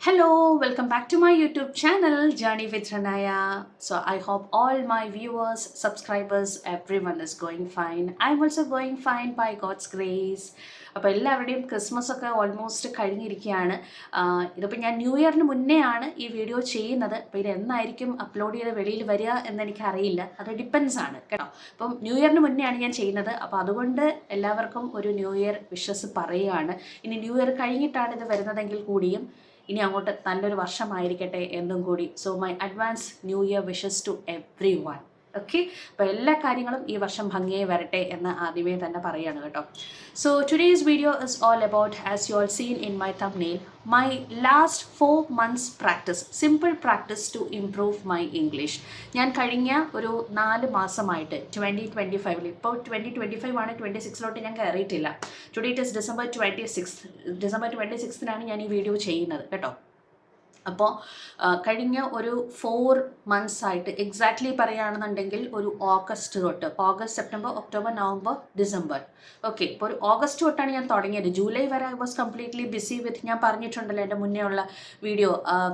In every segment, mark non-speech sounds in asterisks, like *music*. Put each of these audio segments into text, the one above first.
Hello, welcome back to my YouTube channel, Journey with Ranaya. So, I hope all my viewers, subscribers, everyone going fine I I'm also going fine by God's grace അപ്പോൾ എല്ലാവരുടെയും Christmas ഒക്കെ almost കഴിഞ്ഞിരിക്കുകയാണ്. ഇതിപ്പോൾ ഞാൻ new ഇയറിന് മുന്നേ ആണ് ഈ video ചെയ്യുന്നത്. അപ്പോൾ ഇത് അപ്ലോഡ് ചെയ്ത് വെളിയിൽ വരിക എന്നെനിക്ക് അറിയില്ല അത് ഡിപ്പെൻസ് ആണ് കേട്ടോ. അപ്പം ന്യൂ ഇയറിന് മുന്നേ ആണ് ഞാൻ ചെയ്യുന്നത്. അപ്പോൾ അതുകൊണ്ട് എല്ലാവർക്കും ഒരു ന്യൂ ഇയർ വിഷസ് പറയുകയാണ്. ഇനി ന്യൂ ഇയർ കഴിഞ്ഞിട്ടാണ് ഇത് വരുന്നതെങ്കിൽ കൂടിയും ഇനി അങ്ങോട്ട് നല്ലൊരു വർഷമായിരിക്കട്ടെ എന്നും കൂടി. So my advance new year wishes to everyone okay അപ്പോൾ എല്ലാ കാര്യങ്ങളും ഈ വർഷം ഭംഗിയായി വരട്ടെ എന്ന് ആദ്യമേ തന്നെ പറയുകയാണ് കേട്ടോ. So today's video is all about as you all seen in my thumbnail my last four months practice simple practice to improve my English ഞാൻ കഴിഞ്ഞ ഒരു നാല് മാസമായിട്ട് ട്വന്റി ട്വന്റി ഫൈവിൽ ഇപ്പോൾ ട്വന്റി ട്വന്റി ഫൈവ് ആണ് ട്വന്റി സിക്സിലോട്ട് ഞാൻ കയറിയിട്ടില്ല. Today it is December twenty six December twenty സിക്സിനാണ് ഞാൻ ഈ വീഡിയോ ചെയ്യുന്നത് കേട്ടോ. അപ്പോൾ കഴിഞ്ഞ ഒരു ഫോർ മന്ത്സ് ആയിട്ട് എക്സാക്ട്ലി പറയുകയാണെന്നുണ്ടെങ്കിൽ ഒരു ഓഗസ്റ്റ് തൊട്ട് August September October November December okay ഇപ്പോൾ ഒരു ഓഗസ്റ്റ് തൊട്ടാണ് ഞാൻ തുടങ്ങിയത്. ജൂലൈ വരെ I was completely busy with ഞാൻ പറഞ്ഞിട്ടുണ്ടല്ലോ എന്റെ മുന്നേ ഉള്ള വീഡിയോ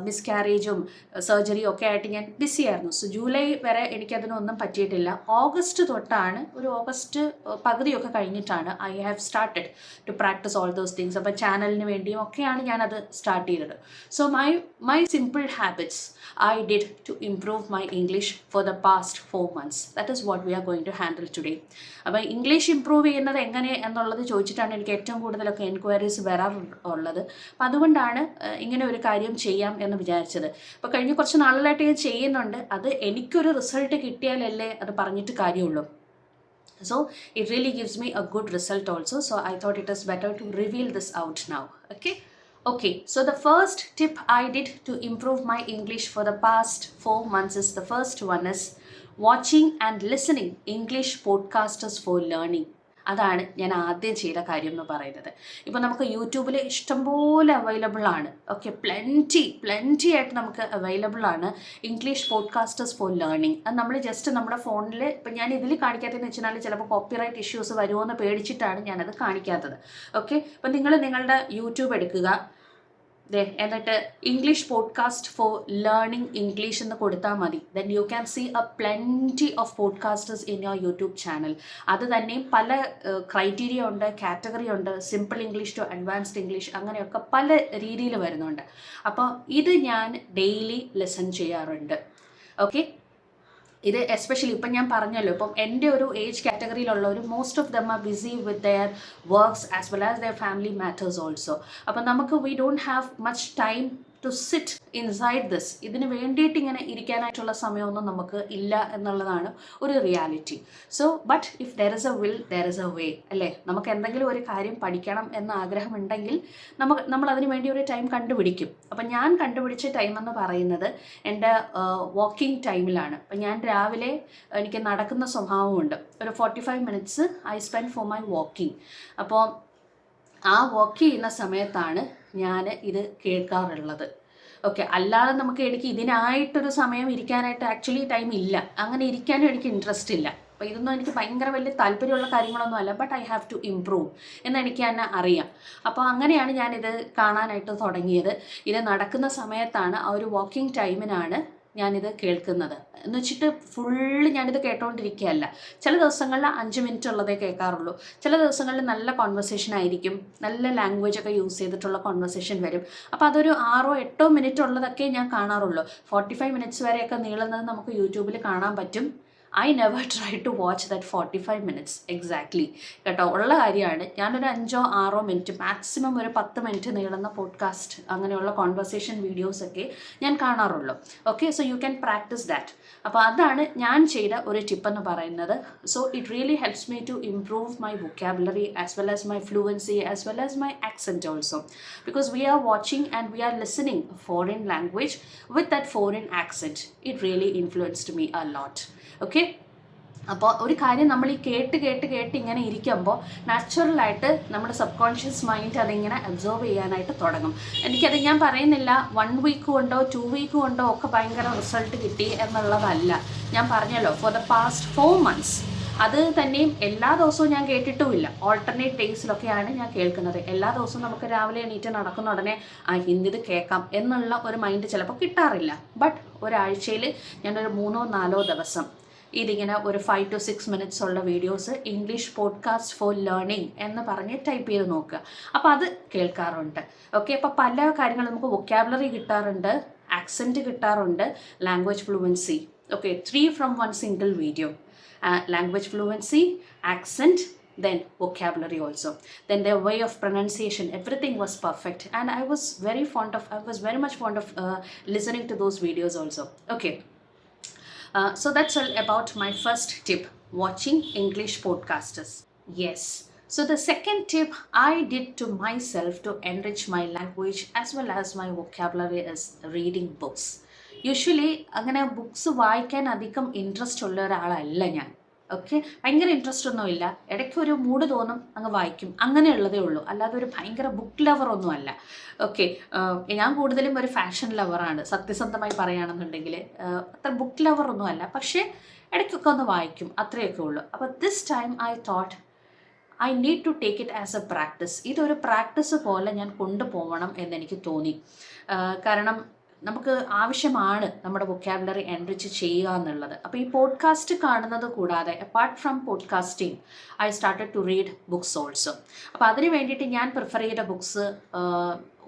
മിസ്കാരേജും സർജറിയും ഒക്കെ ആയിട്ട് ഞാൻ ബിസി ആയിരുന്നു. സോ ജൂലൈ വരെ എനിക്കതിനൊന്നും പറ്റിയിട്ടില്ല. ഓഗസ്റ്റ് തൊട്ടാണ് ഒരു ഓഗസ്റ്റ് പകുതിയൊക്കെ കഴിഞ്ഞിട്ടാണ് I have started to practice all those things അപ്പോൾ ചാനലിന് വേണ്ടിയും ഒക്കെയാണ് ഞാനത് സ്റ്റാർട്ട് ചെയ്തത്. So my my simple habits I did to improve my English for the past four months. That is what we are going to handle today. അപ്പോൾ English improve ചെയ്യുന്നത് എങ്ങനെ എന്നുള്ളത് ചോദിച്ചിട്ടാണ് എനിക്ക് ഏറ്റവും കൂടുതലൊക്കെ എൻക്വയറീസ് വരാറുള്ളത് അപ്പോൾ അതുകൊണ്ടാണ് ഇങ്ങനെ ഒരു കാര്യം ചെയ്യാം എന്ന് വിചാരിച്ചത് അപ്പോൾ കഴിഞ്ഞ കുറച്ച് നാളുകളായിട്ട് ഞാൻ ചെയ്യുന്നുണ്ട് അത് എനിക്കൊരു റിസൾട്ട് കിട്ടിയാലല്ലേ അത് പറഞ്ഞിട്ട് കാര്യമുള്ളൂ so it really gives me a good result also so i thought it is better to reveal this out now okay Okay, so the first tip I did to improve my English for the past four months is the first one is watching and listening English podcasters for learning. അതാണ് ഞാൻ ആദ്യം ചെയ്ത കാര്യം എന്ന് പറയുന്നത്. ഇപ്പോൾ നമുക്ക് യൂട്യൂബിൽ ഇഷ്ടംപോലെ അവൈലബിൾ ആണ്. ഓക്കെ പ്ലെന്റി പ്ലെന്റി ആയിട്ട് നമുക്ക് അവൈലബിൾ ആണ് ഇംഗ്ലീഷ് പോഡ്കാസ്റ്റേഴ്സ് ഫോർ ലേണിംഗ് അത് നമ്മൾ ജസ്റ്റ് നമ്മുടെ ഫോണിൽ ഇപ്പം ഞാൻ ഇതിൽ കാണിക്കാത്തതെന്ന് വെച്ചാൽ ചിലപ്പോൾ കോപ്പിറൈറ്റ് ഇഷ്യൂസ് വരുമോ എന്ന് പേടിച്ചിട്ടാണ് ഞാനത് കാണിക്കാത്തത്. ഓക്കെ അപ്പം നിങ്ങൾ നിങ്ങളുടെ യൂട്യൂബ് എടുക്കുക. എന്നിട്ട് English podcast for learning English എന്ന് കൊടുത്താൽ മതി. Then you can see a plenty of podcasters in your YouTube channel അത് തന്നെയും പല ക്രൈറ്റീരിയ ഉണ്ട് കാറ്റഗറി ഉണ്ട് simple English to advanced English അങ്ങനെയൊക്കെ പല രീതിയിൽ വരുന്നുണ്ട്. അപ്പോൾ ഇത് ഞാൻ ഡെയിലി ലെസൺ ചെയ്യാറുണ്ട്. ഓക്കെ ഇത് എസ്പെഷ്യലി ഇപ്പം ഞാൻ പറഞ്ഞല്ലോ ഇപ്പം എന്റെ ഒരു age കാറ്റഗറിയിലുള്ളവർ most of them are busy with their works as well as their family matters also അപ്പം നമുക്ക് we don't have much time to sit inside this. ഇതിന് വേണ്ടിയിട്ട് ഇങ്ങനെ ഇരിക്കാനായിട്ടുള്ള സമയമൊന്നും നമുക്ക് ഇല്ല എന്നുള്ളതാണ് ഒരു reality. So but if there is a will there is a way അല്ലേ? നമുക്ക് എന്തെങ്കിലും ഒരു കാര്യം പഠിക്കണം എന്ന ആഗ്രഹമുണ്ടെങ്കിൽ നമുക്ക് നമ്മൾ അതിന് വേണ്ടി ഒരു ടൈം കണ്ടുപിടിക്കും. അപ്പം ഞാൻ കണ്ടുപിടിച്ച ടൈം എന്ന് പറയുന്നത് എന്റെ വാക്കിംഗ് ടൈമിലാണ് അപ്പം ഞാൻ രാവിലെ എനിക്ക് നടക്കുന്ന സ്വഭാവമുണ്ട്. ഒരു forty five minutes I spend for my walking അപ്പോൾ ആ വാക്ക് ചെയ്യുന്ന സമയത്താണ് ഞാൻ ഇത് കേൾക്കാറുള്ളത്. ഓക്കെ അല്ലാതെ നമുക്ക് എനിക്ക് ഇതിനായിട്ടൊരു സമയം ഇരിക്കാനായിട്ട് ആക്ച്വലി ടൈം ഇല്ല. അങ്ങനെ ഇരിക്കാനും എനിക്ക് ഇൻട്രസ്റ്റ് ഇല്ല. അപ്പോൾ ഇതൊന്നും എനിക്ക് ഭയങ്കര വലിയ താല്പര്യമുള്ള കാര്യങ്ങളൊന്നും അല്ല. But I have to improve എന്ന് എനിക്ക് തന്നെ അറിയാം. അപ്പോൾ അങ്ങനെയാണ് ഞാനിത് കാണാനായിട്ട് തുടങ്ങിയത്. ഇത് നടക്കുന്ന സമയത്താണ് ആ ഒരു വാക്കിംഗ് ടൈമിനാണ് ഞാനിത് കേൾക്കുന്നത്. എന്ന് വെച്ചിട്ട് ഫുള്ള് ഞാനിത് കേട്ടോണ്ടിരിക്കുകയല്ല ചില ദിവസങ്ങളിൽ അഞ്ച് മിനിറ്റ് ഉള്ളതേ കേൾക്കാറുള്ളൂ. ചില ദിവസങ്ങളിൽ നല്ല കോൺവെർസേഷൻ ആയിരിക്കും. നല്ല ലാംഗ്വേജ് ഒക്കെ യൂസ് ചെയ്തിട്ടുള്ള കോൺവെർസേഷൻ വരും. അപ്പോൾ അതൊരു ആറോ എട്ടോ മിനിറ്റ് ഉള്ളതൊക്കെ ഞാൻ കാണാറുള്ളൂ. ഫോർട്ടി ഫൈവ് മിനിറ്റ്സ് വരെയൊക്കെ നീളുന്നത് നമുക്ക് യൂട്യൂബിൽ കാണാൻ പറ്റും. I never try to watch that forty five minutes exactly കേട്ടോ ഉള്ള കാര്യമാണ്. ഞാനൊരു അഞ്ചോ ആറോ മിനിറ്റ് മാക്സിമം ഒരു പത്ത് മിനിറ്റ് നീളുന്ന പോഡ്കാസ്റ്റ് അങ്ങനെയുള്ള കോൺവെർസേഷൻ വീഡിയോസൊക്കെ ഞാൻ കാണാറുള്ളൂ. Okay so you can practice that അപ്പോൾ അതാണ് ഞാൻ ചെയ്ത ഒരു ടിപ്പ് എന്ന് പറയുന്നത്. So it really helps me to improve my vocabulary as well as my fluency as well as my accent also because we are watching and we are listening foreign language with that foreign accent it really influenced me a lot okay അപ്പോൾ ഒരു കാര്യം നമ്മൾ ഈ കേട്ട് കേട്ട് കേട്ട് ഇങ്ങനെ ഇരിക്കുമ്പോൾ നാച്ചുറലായിട്ട് നമ്മുടെ സബ് കോൺഷ്യസ് മൈൻഡ് അതിങ്ങനെ അബ്സോർവ് ചെയ്യാനായിട്ട് തുടങ്ങും. എനിക്കത് ഞാൻ പറയുന്നില്ല വൺ വീക്ക് കൊണ്ടോ ടു വീക്ക് കൊണ്ടോ ഒക്കെ ഭയങ്കര റിസൾട്ട് കിട്ടി എന്നുള്ളതല്ല. ഞാൻ പറഞ്ഞല്ലോ for the past four months അത് തന്നെയും എല്ലാ ദിവസവും ഞാൻ കേട്ടിട്ടുമില്ല. ഓൾട്ടർനേറ്റ് ഡേയ്സിലൊക്കെയാണ് ഞാൻ കേൾക്കുന്നത്. എല്ലാ ദിവസവും നമുക്ക് രാവിലെ എണീറ്റ് നടക്കുന്ന ഉടനെ ആ ഹിന്ദി ഇത് കേൾക്കാം എന്നുള്ള ഒരു മൈൻഡ് ചിലപ്പോൾ കിട്ടാറില്ല. ബട്ട് ഒരാഴ്ചയിൽ ഞാനൊരു മൂന്നോ നാലോ ദിവസം ഇതിങ്ങനെ ഒരു ഫൈവ് ടു സിക്സ് മിനിറ്റ്സ് ഉള്ള videos English podcast for learning എന്ന് പറഞ്ഞ് ടൈപ്പ് ചെയ്ത് നോക്കുക. അപ്പോൾ അത് കേൾക്കാറുണ്ട്. ഓക്കെ അപ്പോൾ പല കാര്യങ്ങളും നമുക്ക് വൊക്കാബുലറി കിട്ടാറുണ്ട് ആക്സെന്റ് കിട്ടാറുണ്ട് language fluency okay three from one single video language fluency accent then vocabulary also then their way of pronunciation everything was perfect and I was very fond of I was very much fond of listening to those videos also okay? Uh, so that's all about my first tip watching English podcasters. Yes. So the second tip I did to myself to enrich my language as well as my vocabulary is reading books. Usually അങ്ങനെ books വായിക്കാൻ അധികം interest ഉള്ള ഒരാളല്ല ഞാൻ okay ഭയങ്കര interest ഒന്നും ഇല്ല. ഇടയ്ക്ക് ഒരു മൂഡ് തോന്നും അങ്ങ് വായിക്കും. അങ്ങനെയുള്ളതേ ഉള്ളൂ. അല്ലാതെ ഒരു ഭയങ്കര ബുക്ക് ലവർ ഒന്നും അല്ല. ഓക്കെ ഞാൻ കൂടുതലും ഒരു ഫാഷൻ ലവറാണ് സത്യസന്ധമായി പറയുകയാണെന്നുണ്ടെങ്കിൽ അത്ര ബുക്ക് ലവർ ഒന്നും അല്ല. പക്ഷേ ഇടയ്ക്കൊക്കെ ഒന്ന് വായിക്കും. അത്രയൊക്കെ ഉള്ളൂ. അപ്പോൾ this time I thought I need to take it as a practice ഇതൊരു പ്രാക്ടീസ് പോലെ ഞാൻ കൊണ്ടുപോകണം എന്നെനിക്ക് തോന്നി. കാരണം നമുക്ക് ആവശ്യമാണ് നമ്മുടെ വൊക്കാബുലറി എൻറിച്ച് ചെയ്യുക എന്നുള്ളത്. അപ്പോൾ ഈ പോഡ്കാസ്റ്റ് കാണുന്നത് കൂടാതെ apart from podcasting I started to read books also അപ്പോൾ അതിന് വേണ്ടിയിട്ട് ഞാൻ പ്രിഫർ ചെയ്ത ബുക്സ്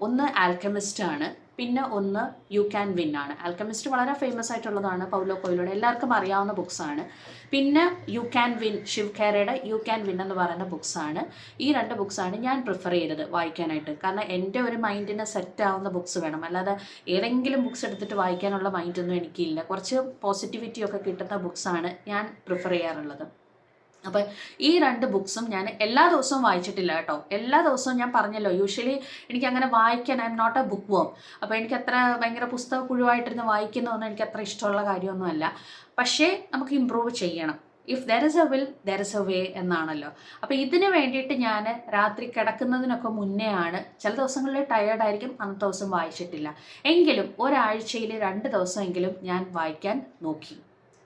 ഒന്ന് ആൽക്കമിസ്റ്റ് ആണ്. പിന്നെ ഒന്ന് യു ക്യാൻ വിൻ ആണ്. ആൽക്കമിസ്റ്റ് വളരെ ഫേമസ് ആയിട്ടുള്ളതാണ് പൗലോ കൊയിലോടെ എല്ലാവർക്കും അറിയാവുന്ന ബുക്സാണ് പിന്നെ യു ക്യാൻ വിൻ ശിവ് ഖേരയുടെ യു ക്യാൻ വിൻ എന്ന് പറയുന്ന ബുക്സാണ് ഈ രണ്ട് ബുക്സാണ് ഞാൻ പ്രിഫർ ചെയ്തത് വായിക്കാനായിട്ട്. കാരണം എന്റെ ഒരു മൈൻഡിനെ സെറ്റ് ആവുന്ന ബുക്സ് വേണം. അല്ലാതെ ഏതെങ്കിലും ബുക്സ് എടുത്തിട്ട് വായിക്കാനുള്ള മൈൻഡൊന്നും എനിക്കില്ല. കുറച്ച് പോസിറ്റിവിറ്റി ഒക്കെ കിട്ടുന്ന ബുക്സാണ് ഞാൻ പ്രിഫർ ചെയ്യാറുള്ളത്. അപ്പോൾ ഈ രണ്ട് ബുക്സും ഞാൻ എല്ലാ ദിവസവും വായിച്ചിട്ടില്ല കേട്ടോ. എല്ലാ ദിവസവും ഞാൻ പറഞ്ഞല്ലോ യൂഷ്വലി എനിക്ക് അങ്ങനെ വായിക്കാൻ I'm not a book worm അപ്പോൾ എനിക്ക് അത്ര ഭയങ്കര പുസ്തക പുഴുവായിട്ടിരുന്ന് വായിക്കുന്നതൊന്നും എനിക്ക് അത്ര ഇഷ്ടമുള്ള കാര്യമൊന്നുമല്ല പക്ഷേ നമുക്ക് ഇമ്പ്രൂവ് ചെയ്യണം. If there is a will there is a way എന്നാണല്ലോ. അപ്പോൾ ഇതിന് വേണ്ടിയിട്ട് ഞാൻ രാത്രി കിടക്കുന്നതിനൊക്കെ മുന്നേ ആണ് ചില ദിവസങ്ങളിൽ ടയേർഡായിരിക്കും അന്നത്തെ ദിവസം വായിച്ചിട്ടില്ല. എങ്കിലും ഒരാഴ്ചയിൽ രണ്ട് ദിവസമെങ്കിലും ഞാൻ വായിക്കാൻ നോക്കി.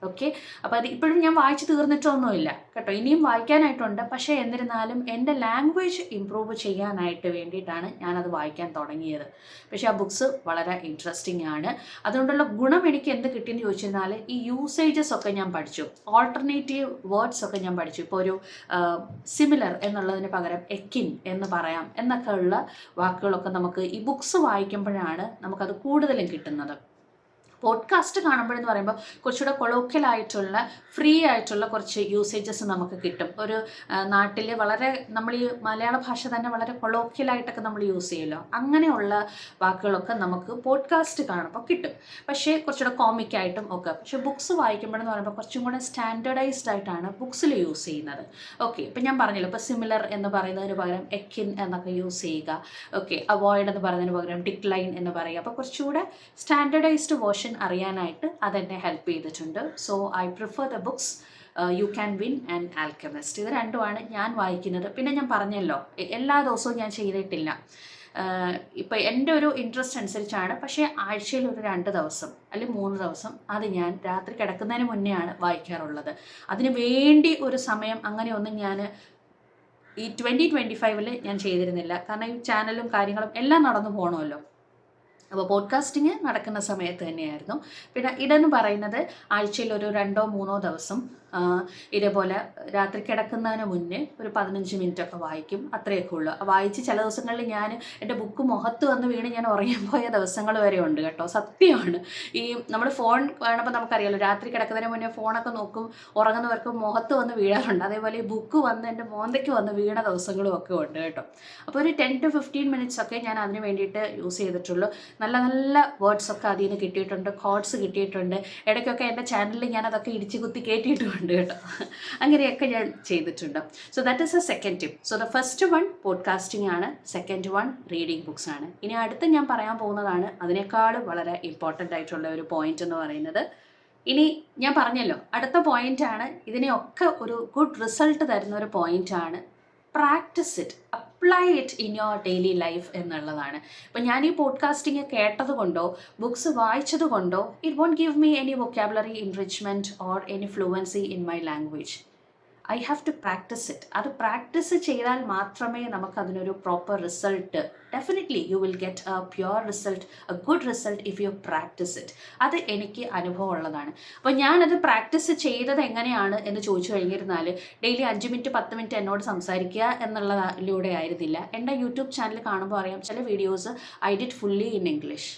ഓക്കെ അപ്പോൾ അത് ഇപ്പോഴും ഞാൻ വായിച്ചു തീർന്നിട്ടൊന്നുമില്ല. കേട്ടോ? ഇനിയും വായിക്കാനായിട്ടുണ്ട്. പക്ഷേ എന്നിരുന്നാലും എന്റെ ലാംഗ്വേജ് ഇമ്പ്രൂവ് ചെയ്യാനായിട്ട് വേണ്ടിയിട്ടാണ് ഞാനത് വായിക്കാൻ തുടങ്ങിയത്. പക്ഷേ ആ ബുക്സ് വളരെ ഇൻട്രസ്റ്റിംഗ് ആണ്. അതുകൊണ്ടുള്ള ഗുണം എനിക്ക് എന്ത് കിട്ടിയെന്ന് ചോദിച്ചിരുന്നാൽ ഈ യൂസേജസ് ഒക്കെ ഞാൻ പഠിച്ചു. ഓൾട്ടർനേറ്റീവ് വേർഡ്സ് ഒക്കെ ഞാൻ പഠിച്ചു. ഇപ്പോൾ ഒരു സിമിലർ എന്നുള്ളതിന് പകരം എക്കിൻ എന്ന് പറയാം എന്നൊക്കെ ഉള്ള വാക്കുകളൊക്കെ നമുക്ക് ഈ ബുക്സ് വായിക്കുമ്പോഴാണ് നമുക്കത് കൂടുതലും കിട്ടുന്നത്. പോഡ്കാസ്റ്റ് കാണുമ്പോഴെന്ന് പറയുമ്പോൾ കുറച്ചുകൂടെ കൊളോക്കൽ ആയിട്ടുള്ള ഫ്രീ ആയിട്ടുള്ള കുറച്ച് യൂസേജസ് നമുക്ക് കിട്ടും. ഒരു നാട്ടിൽ വളരെ നമ്മൾ ഈ മലയാള ഭാഷ തന്നെ വളരെ കൊളോക്കലായിട്ടൊക്കെ നമ്മൾ യൂസ് ചെയ്യുമല്ലോ. അങ്ങനെയുള്ള വാക്കുകളൊക്കെ നമുക്ക് പോഡ്കാസ്റ്റ് കാണുമ്പോൾ കിട്ടും. പക്ഷേ കുറച്ചുകൂടെ കോമിക് ആയിട്ടും ഒക്കെ. പക്ഷേ ബുക്സ് വായിക്കുമ്പോഴെന്ന് പറയുമ്പോൾ കുറച്ചും കൂടെ സ്റ്റാൻഡേർഡൈസ്ഡ് ആയിട്ടാണ് ബുക്സിൽ യൂസ് ചെയ്യുന്നത്. ഓക്കെ ഇപ്പം ഞാൻ പറഞ്ഞല്ലോ ഇപ്പോൾ സിമിലർ എന്ന് പറയുന്നതിന് പകരം എക്കിൻ എന്നൊക്കെ യൂസ് ചെയ്യുക. ഓക്കെ അവോയ്ഡ് എന്ന് പറയുന്നതിന് പകരം ഡിക്ലൈൻ എന്ന് പറയുക. അപ്പോൾ കുറച്ചുകൂടെ സ്റ്റാൻഡേർഡൈസ്ഡ് വേർഷൻ അറിയാനായിട്ട് അതെന്നെ ഹെൽപ്പ് ചെയ്തിട്ടുണ്ട്. So I prefer the books you can win and Alchemist ഇത് രണ്ടുമാണ് ഞാൻ വായിക്കുന്നത്. പിന്നെ ഞാൻ പറഞ്ഞല്ലോ എല്ലാ ദിവസവും ഞാൻ ചെയ്തിട്ടില്ല. ഇപ്പം എന്റെ ഒരു ഇൻട്രസ്റ്റ് അനുസരിച്ചാണ്. പക്ഷേ ആഴ്ചയിൽ ഒരു രണ്ട് ദിവസം അല്ലെങ്കിൽ മൂന്ന് ദിവസം അത് ഞാൻ രാത്രി കിടക്കുന്നതിന് മുന്നെയാണ് വായിക്കാറുള്ളത്. അതിന് വേണ്ടി ഒരു സമയം അങ്ങനെയൊന്നും ഞാൻ ഈ ട്വന്റി ട്വന്റി ഫൈവിൽ ഞാൻ ചെയ്തിരുന്നില്ല. കാരണം ഈ ചാനലും കാര്യങ്ങളും എല്ലാം നടന്നു പോകണമല്ലോ അപ്പോൾ പോഡ്കാസ്റ്റിംഗ് നടക്കുന്ന സമയത്ത് തന്നെയായിരുന്നു. പിന്നെ ഇടെന്ന് പറയുന്നത് ആഴ്ചയിൽ ഒരു രണ്ടോ മൂന്നോ ദിവസം ഇതേപോലെ രാത്രി കിടക്കുന്നതിന് മുന്നേ ഒരു പതിനഞ്ച് മിനിറ്റ് ഒക്കെ വായിക്കും. അത്രയൊക്കെ ഉള്ളൂ. വായിച്ച് ചില ദിവസങ്ങളിൽ ഞാൻ എന്റെ ബുക്ക് മുഖത്ത് വന്ന് വീണ് ഞാൻ ഉറങ്ങാൻ പോയ ദിവസങ്ങൾ വരെ ഉണ്ട് കേട്ടോ. സത്യമാണ്. ഈ നമ്മൾ ഫോൺ വേണപ്പോൾ നമുക്കറിയാലോ രാത്രി കിടക്കുന്നതിന് മുന്നേ ഫോണൊക്കെ നോക്കും ഉറങ്ങുന്നവർക്ക് മുഖത്ത് വന്ന് വീഴാറുണ്ട്. അതേപോലെ ഈ ബുക്ക് വന്ന് എന്റെ മോന്തയ്ക്ക് വന്ന് വീണ ദിവസങ്ങളും ഒക്കെ ഉണ്ട് കേട്ടോ. അപ്പോൾ ഒരു ടെൻ ടു ഫിഫ്റ്റീൻ മിനിറ്റ്സ് ഒക്കെ ഞാൻ അതിന് വേണ്ടിയിട്ട് യൂസ് ചെയ്തിട്ടുള്ളൂ. നല്ല നല്ല വേർഡ്സ് ഒക്കെ അതിൽ നിന്ന് കിട്ടിയിട്ടുണ്ട് കോഡ്സ് കിട്ടിയിട്ടുണ്ട്. ഇടയ്ക്കൊക്കെ എന്റെ ചാനലിൽ ഞാൻ അതൊക്കെ ഇടിച്ച് കുത്തി കയറ്റിയിട്ടുമുണ്ട് കേട്ടോ. അങ്ങനെയൊക്കെ ഞാൻ ചെയ്തിട്ടുണ്ട്. So that is a second tip so the first one podcasting ആണ്. സെക്കൻഡ് വൺ റീഡിങ് ബുക്സ് ആണ്. ഇനി അടുത്ത് ഞാൻ പറയാൻ പോകുന്നതാണ് അതിനേക്കാൾ വളരെ ഇമ്പോർട്ടന്റ് ആയിട്ടുള്ള ഒരു പോയിന്റ് എന്ന് പറയുന്നത്. ഇനി ഞാൻ പറഞ്ഞല്ലോ അടുത്ത പോയിന്റ് ആണ്. ഇതിനെയൊക്കെ ഒരു ഗുഡ് റിസൾട്ട് തരുന്ന ഒരു പോയിന്റ് ആണ്. Practice it apply it in your daily life എന്നുള്ളതാണ്. ഇപ്പം ഞാൻ ഈ പോഡ്കാസ്റ്റിംഗ് കേട്ടത് കൊണ്ടോ ബുക്സ് വായിച്ചത് കൊണ്ടോ it won't give me any vocabulary enrichment or any fluency in my language I have to practice it. അത് പ്രാക്ടീസ് ചെയ്താൽ മാത്രമേ നമുക്ക് അതിനൊരു proper result definitely you will get a pure result a good result if you practice it. അത് എനിക്ക് അനുഭവം ഉള്ളതാണ്. അപ്പോൾ ഞാനത് പ്രാക്ടീസ് ചെയ്തത് എങ്ങനെയാണ് എന്ന് ചോദിച്ചു കഴിഞ്ഞിരുന്നാൽ ഡെയിലി അഞ്ച് മിനിറ്റ് പത്ത് മിനിറ്റ് എന്നോട് സംസാരിക്കുക എന്നുള്ളതിലൂടെ ആയിരുന്നില്ല. എന്റെ യൂട്യൂബ് ചാനൽ കാണുമ്പോൾ അറിയാം ചില videos I did fully in English.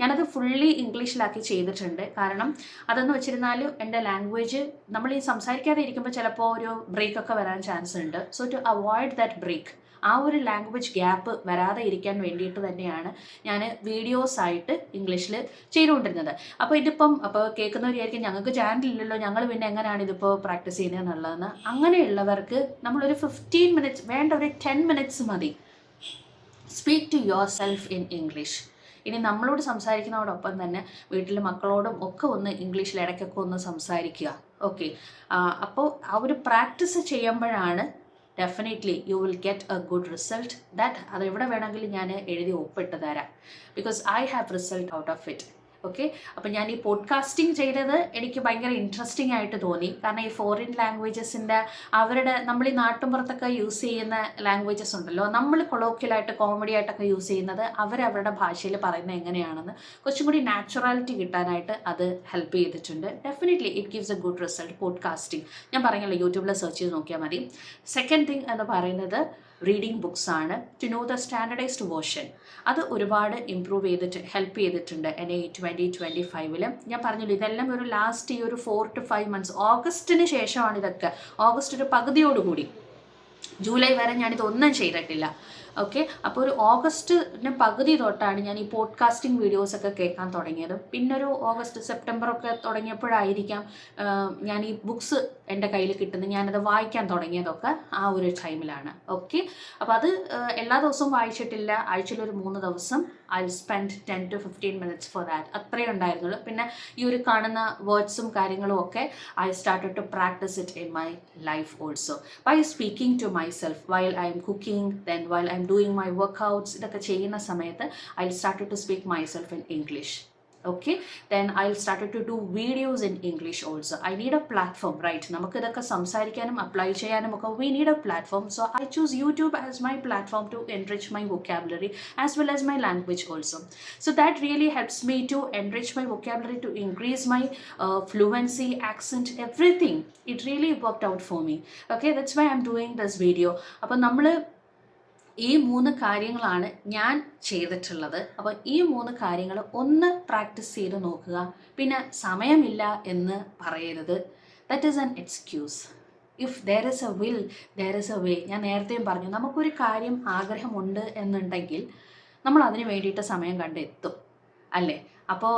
ഞാനത് ഫുള്ളി ഇംഗ്ലീഷിലാക്കി ചെയ്തിട്ടുണ്ട്. കാരണം അതെന്ന് വെച്ചിരുന്നാൽ എന്റെ ലാംഗ്വേജ് നമ്മൾ ഈ സംസാരിക്കാതെ ഇരിക്കുമ്പോൾ ചിലപ്പോൾ ഒരു ബ്രേക്ക് ഒക്കെ വരാൻ ചാൻസ് ഉണ്ട്. So to avoid that break ആ ഒരു ലാംഗ്വേജ് ഗ്യാപ്പ് വരാതെ ഇരിക്കാൻ വേണ്ടിയിട്ട് തന്നെയാണ് ഞാൻ വീഡിയോസ് ആയിട്ട് ഇംഗ്ലീഷിൽ ചെയ്തുകൊണ്ടിരുന്നത്. അപ്പോൾ ഇതിപ്പം അപ്പോൾ കേൾക്കുന്നവരായിരിക്കും ഞങ്ങൾക്ക് ചാനൽ ഇല്ലല്ലോ ഞങ്ങൾ പിന്നെ എങ്ങനെയാണ് ഇതിപ്പോൾ പ്രാക്ടീസ് ചെയ്യുന്നത് എന്നുള്ളതെന്ന്. അങ്ങനെയുള്ളവർക്ക് നമ്മളൊരു ഫിഫ്റ്റീൻ മിനിറ്റ്സ് വേണ്ട ഒരു ടെൻ മിനിറ്റ്സ് മതി. Speak to yourself in English ഇനി നമ്മളോട് സംസാരിക്കുന്നതോടൊപ്പം തന്നെ വീട്ടിലെ മക്കളോടും ഒക്കെ ഒന്ന് ഇംഗ്ലീഷിൽ ഇടയ്ക്കൊക്കെ ഒന്ന് സംസാരിക്കുക. ഓക്കെ അപ്പോൾ ആ ഒരു പ്രാക്ടീസ് ചെയ്യുമ്പോഴാണ് definitely you will get a good result that അത് എവിടെ വേണമെങ്കിലും ഞാൻ എഴുതി ഒപ്പിട്ട് തരാം. Because I have result out of it okay അപ്പം ഞാൻ ഈ പോഡ്കാസ്റ്റിംഗ് ചെയ്തത് എനിക്ക് ഭയങ്കര ഇൻട്രസ്റ്റിംഗ് ആയിട്ട് തോന്നി. കാരണം ഈ ഫോറിൻ ലാംഗ്വേജസിന്റെ അവരുടെ നമ്മൾ ഈ നാട്ടുമ്പുറത്തൊക്കെ യൂസ് ചെയ്യുന്ന ലാംഗ്വേജസ് ഉണ്ടല്ലോ. നമ്മൾ കൊളോക്കിയലായിട്ട് കോമഡി ആയിട്ടൊക്കെ യൂസ് ചെയ്യുന്നത് അവരവരുടെ ഭാഷയിൽ പറയുന്നത് എങ്ങനെയാണെന്ന് കുറച്ചും കൂടി നാച്ചുറാലിറ്റി കിട്ടാനായിട്ട് അത് ഹെൽപ്പ് ചെയ്തിട്ടുണ്ട്. Definitely it gives a good result podcasting ഞാൻ പറഞ്ഞല്ലോ യൂട്യൂബിൽ സെർച്ച് ചെയ്ത് നോക്കിയാൽ മതി. സെക്കൻഡ് തിങ് എന്ന് പറയുന്നത് റീഡിംഗ് ബുക്സ് ആണ് to know the standardized version അത് ഒരുപാട് ഇമ്പ്രൂവ് ചെയ്തിട്ട് ഹെൽപ്പ് ചെയ്തിട്ടുണ്ട് എൻ ഐ ട്വന്റി ട്വന്റി ഫൈവിൽ ഞാൻ പറഞ്ഞില്ല ഇതെല്ലാം ഒരു ലാസ്റ്റ് ഈ ഒരു ഫോർ ടു ഫൈവ് മന്ത്സ് ഓഗസ്റ്റിന് ശേഷമാണ് ഇതൊക്കെ. ഓഗസ്റ്റ് ഒരു പകുതിയോടുകൂടി. ജൂലൈ വരെ ഞാനിതൊന്നും ചെയ്തിട്ടില്ല. ഓക്കെ അപ്പോൾ ഒരു ഓഗസ്റ്റിന് പകുതി തൊട്ടാണ് ഞാൻ ഈ പോഡ്കാസ്റ്റിംഗ് വീഡിയോസ് ഒക്കെ കേൾക്കാൻ തുടങ്ങിയത്. പിന്നെ ഒരു ഓഗസ്റ്റ് സെപ്റ്റംബർ ഒക്കെ തുടങ്ങിയപ്പോഴായിരിക്കാം ഞാൻ ഈ ബുക്സ് എന്റെ കയ്യിൽ കിട്ടുന്നത്. ഞാനത് വായിക്കാൻ തുടങ്ങിയതൊക്കെ ആ ഒരു ടൈമിലാണ് ഓക്കെ അപ്പോൾ അത് എല്ലാ ദിവസവും വായിച്ചിട്ടില്ല. ആഴ്ചയിൽ ഒരു മൂന്ന് ദിവസം I spend ten to fifteen minutes for that അത്രയേ ഉണ്ടായിരുന്നുള്ളൂ. പിന്നെ ഈ ഒരു കാണുന്ന വേർഡ്സും കാര്യങ്ങളും ഒക്കെ I started to practice it in my life also by speaking to myself while I'm cooking then while I'm doing my workouts ഇതൊക്കെ ചെയ്യുന്ന സമയത്ത് I started to speak myself in English okay then i'll started to do videos in english also i need a platform right നമുക്ക് ഇതൊക്കെ സംസാരിക്കാനും apply ചെയ്യാനും ഒക്കെ we need a platform so i choose youtube as my platform to enrich my vocabulary as well as my language also so that really helps me to enrich my vocabulary to increase my uh, fluency accent everything it really worked out for me okay that's why i'm doing this video അപ്പോൾ നമ്മൾ ഈ മൂന്ന് കാര്യങ്ങളാണ് ഞാൻ ചെയ്തിട്ടുള്ളത്. അപ്പോൾ ഈ മൂന്ന് കാര്യങ്ങൾ ഒന്ന് പ്രാക്ടീസ് ചെയ്ത് നോക്കുക. പിന്നെ സമയമില്ല എന്ന് പറയരുത്. That is an excuse if there is a will there is a way ഞാൻ നേരത്തെയും പറഞ്ഞു നമുക്കൊരു കാര്യം ആഗ്രഹമുണ്ട് എന്നുണ്ടെങ്കിൽ നമ്മൾ അതിന് വേണ്ടിയിട്ട് സമയം കണ്ടെത്തും. അല്ലേ? അപ്പോൾ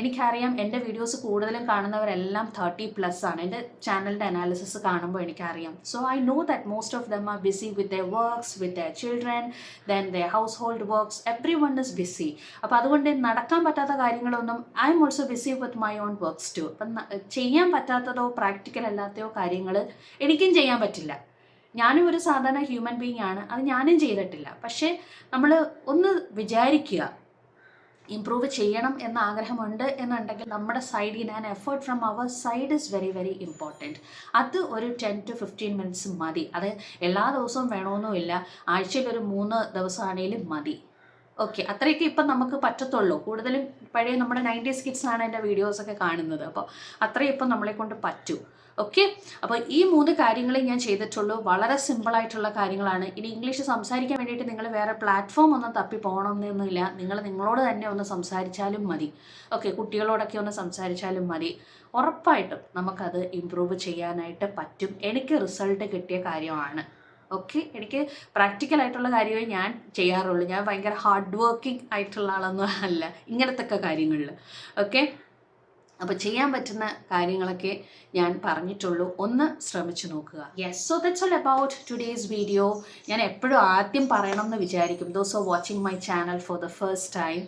എനിക്കറിയാം എന്റെ വീഡിയോസ് കൂടുതലും കാണുന്നവരെല്ലാം തേർട്ടി പ്ലസ് ആണ്. എന്റെ ചാനലിന്റെ അനാലിസിസ് കാണുമ്പോൾ എനിക്കറിയാം. So I know that most of them are busy with the works with the children then the household works everyone is busy അപ്പോൾ അതുകൊണ്ട് നടക്കാൻ പറ്റാത്ത കാര്യങ്ങളൊന്നും I'm also busy with my own works too അപ്പം ചെയ്യാൻ പറ്റാത്തതോ practical അല്ലാത്തയോ കാര്യങ്ങൾ എനിക്കും ചെയ്യാൻ പറ്റില്ല. ഞാനും ഒരു സാധാരണ ഹ്യൂമൻ ബീങ് ആണ്. അത് ഞാനും ചെയ്തിട്ടില്ല. പക്ഷേ നമ്മൾ ഒന്ന് വിചാരിക്കുക. ഇമ്പ്രൂവ് ചെയ്യണം എന്ന ആഗ്രഹമുണ്ട് എന്നുണ്ടെങ്കിൽ നമ്മുടെ സൈഡിൽ and effort from our side is very very important അത് ഒരു ടെൻ ടു ഫിഫ്റ്റീൻ മിനിറ്റ്സ് മതി. അത് എല്ലാ ദിവസവും വേണമെന്നുമില്ല ആഴ്ചയിൽ ഒരു മൂന്ന് ദിവസമാണെങ്കിലും മതി. ഓക്കെ അത്രയൊക്കെ ഇപ്പം നമുക്ക് പറ്റത്തുള്ളൂ. കൂടുതലും പഴയ നമ്മുടെ നയന്റീസ് കിഡ്സ് ആണ് എന്റെ വീഡിയോസൊക്കെ കാണുന്നത്. അപ്പോൾ അത്രയും ഇപ്പം നമ്മളെ കൊണ്ട് പറ്റൂ. ഓക്കെ അപ്പോൾ ഈ മൂന്ന് കാര്യങ്ങളെ ഞാൻ ചെയ്തിട്ടുള്ളൂ. വളരെ സിമ്പിളായിട്ടുള്ള കാര്യങ്ങളാണ്. ഇനി ഇംഗ്ലീഷ് സംസാരിക്കാൻ വേണ്ടിയിട്ട് നിങ്ങൾ വേറെ പ്ലാറ്റ്ഫോം ഒന്നും തപ്പി പോകണമെന്നൊന്നുമില്ല നിങ്ങൾ നിങ്ങളോട് തന്നെ ഒന്ന് സംസാരിച്ചാലും മതി. ഓക്കെ കുട്ടികളോടൊക്കെ ഒന്ന് സംസാരിച്ചാലും മതി. ഉറപ്പായിട്ടും നമുക്കത് ഇമ്പ്രൂവ് ചെയ്യാനായിട്ട് പറ്റും. എനിക്ക് റിസൾട്ട് കിട്ടിയ കാര്യമാണ്. ഓക്കെ എനിക്ക് പ്രാക്ടിക്കൽ ആയിട്ടുള്ള കാര്യമേ ഞാൻ ചെയ്യാറുള്ളൂ. ഞാൻ ഭയങ്കര ഹാർഡ് വർക്കിംഗ് ആയിട്ടുള്ള ആളൊന്നും അല്ല. ഇങ്ങനത്തെ കാര്യങ്ങളിൽ. ഓക്കെ അപ്പോൾ ചെയ്യാൻ പറ്റുന്ന കാര്യങ്ങളൊക്കെ ഞാൻ പറഞ്ഞിട്ടുള്ളൂ. ഒന്ന് ശ്രമിച്ചു നോക്കുക. Yes so that's all about today's video ഞാൻ എപ്പോഴും ആദ്യം പറയണം എന്ന് വിചാരിക്കും. Those are watching my channel for the first time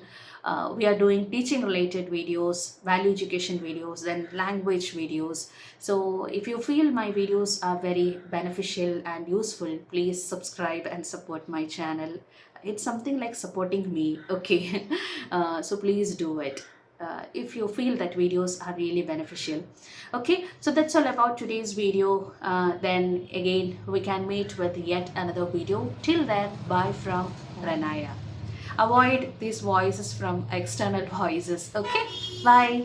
uh, we are doing teaching related videos value education videos then language videos. So if you feel my videos are very beneficial and useful please subscribe and support my channel. It's something like supporting me *laughs* okay? Uh, so please do it. Uh, if you feel that videos are really beneficial okay? So that's all about today's video. Uh, then again we can meet with yet another video. Till then bye from ranaya avoid these voices from external voices. Okay bye